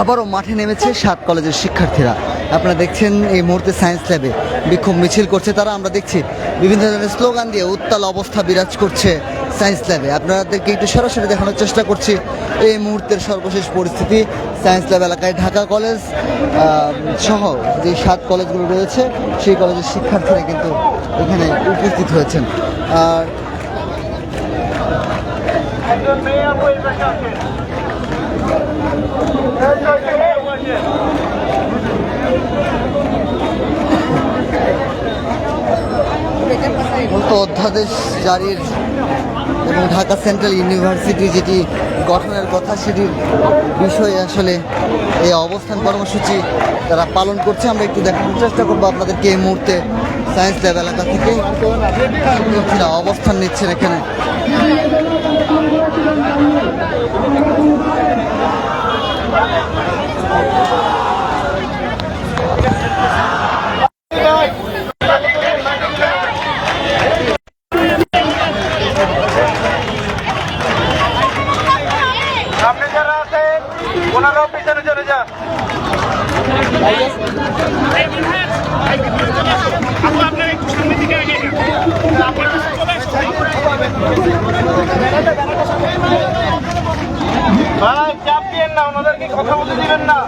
আবারও মাঠে নেমেছে সাত কলেজের শিক্ষার্থীরা। আপনারা দেখছেন এই মুহূর্তে সায়েন্স ল্যাবে বিক্ষোভ মিছিল করছে তারা। আমরা দেখছি বিভিন্ন ধরনের স্লোগান দিয়ে উত্তাল অবস্থা বিরাজ করছে সায়েন্স ল্যাবে আপনাদেরকে একটু সরাসরি দেখানোর চেষ্টা করছি। এই মুহূর্তের সর্বশেষ পরিস্থিতি সায়েন্স ল্যাব এলাকায়। ঢাকা কলেজ সহ যে সাত কলেজগুলো রয়েছে, সেই কলেজের শিক্ষার্থীরা কিন্তু এখানে উপস্থিত হয়েছেন। আর অধ্যাদেশ জারির এবং ঢাকা সেন্ট্রাল ইউনিভার্সিটি যেটি গঠনের কথা সেটির বিষয়ে আসলে এই অবস্থান কর্মসূচি তারা পালন করছে। আমরা একটু দেখানোর চেষ্টা করব আপনাদেরকে এই মুহূর্তে সায়েন্স ল্যাব এলাকা থেকে। অবস্থান নিচ্ছেন এখানে সামনে যারা আছেন ওনারাও পিছনে দিয়েন না ওনাদেরকে কথা বলতে দিবেন না।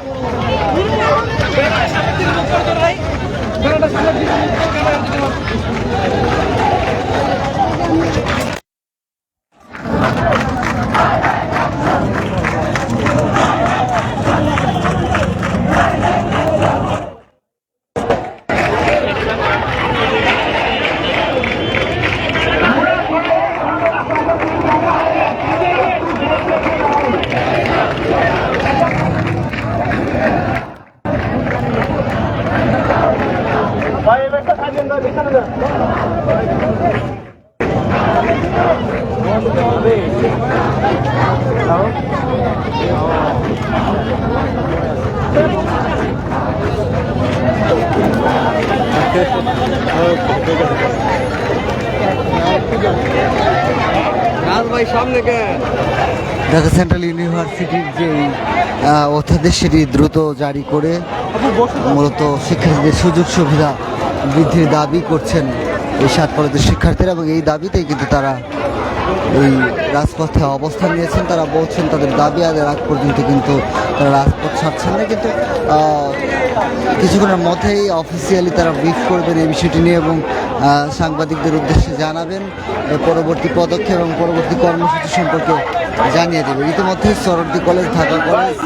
ঢাকা সেন্ট্রাল ইউনিভার্সিটির যে অধ্যাদেশ সেটি দ্রুত জারি করে মূলত শিক্ষার্থীদের সুযোগ সুবিধা বৃদ্ধির দাবি করছেন এই সাত কলেজের শিক্ষার্থীরা এবং এই দাবিতেই কিন্তু তারা এই রাজপথে অবস্থান নিয়েছেন, তারা বলছেন তাদের দাবি আদায়ের আগ পর্যন্ত কিন্তু তারা রাজপথ ছাড়ছেন না। কিন্তু কিছুক্ষণের মধ্যেই অফিসিয়ালি তারা ব্রিফ করবেন এই বিষয়টি নিয়ে এবং সাংবাদিকদের উদ্দেশ্যে জানাবেন পরবর্তী পদক্ষেপ এবং পরবর্তী কর্মসূচি সম্পর্কে জানিয়ে দেবে ইতিমধ্যে সরদ্দি কলেজ, ঢাকা কলেজ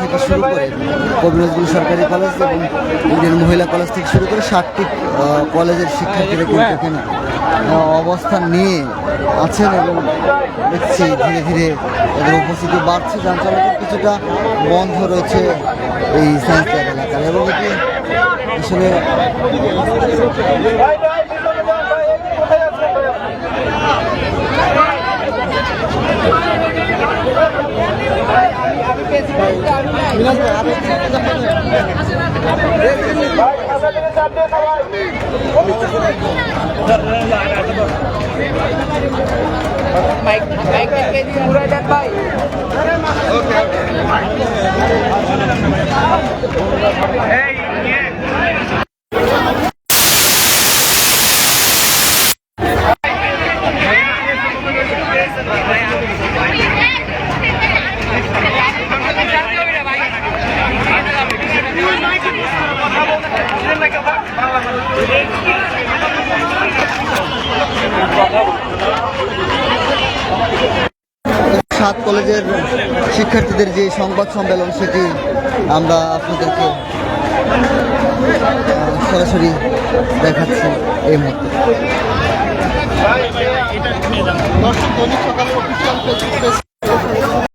থেকে শুরু করে কবি নজরুল সরকারি কলেজ এবং ইন্ডিয়ান মহিলা কলেজ থেকে শুরু করে ষাটটি কলেজের শিক্ষার্থীরা কিন্তু এখানে অবস্থান নিয়ে আছেন এবং দেখছি ধীরে ধীরে এদের উপস্থিতি বাড়ছে। যার চলাচল কিছুটা বন্ধ রয়েছে এই সায়েন্স এলাকার এবং এটি আসলে ভাই ভাই পিছনে যান ভাই একটু কোথায় আছেন ভাই ভাই খাতা থেকে চাপ দিয়ে সবাই সাত কলেজের শিক্ষার্থীদের যে সংবাদ সম্মেলন সেটি আমরা আপনাদেরকে সরাসরি দেখাচ্ছি এই মুহূর্তে।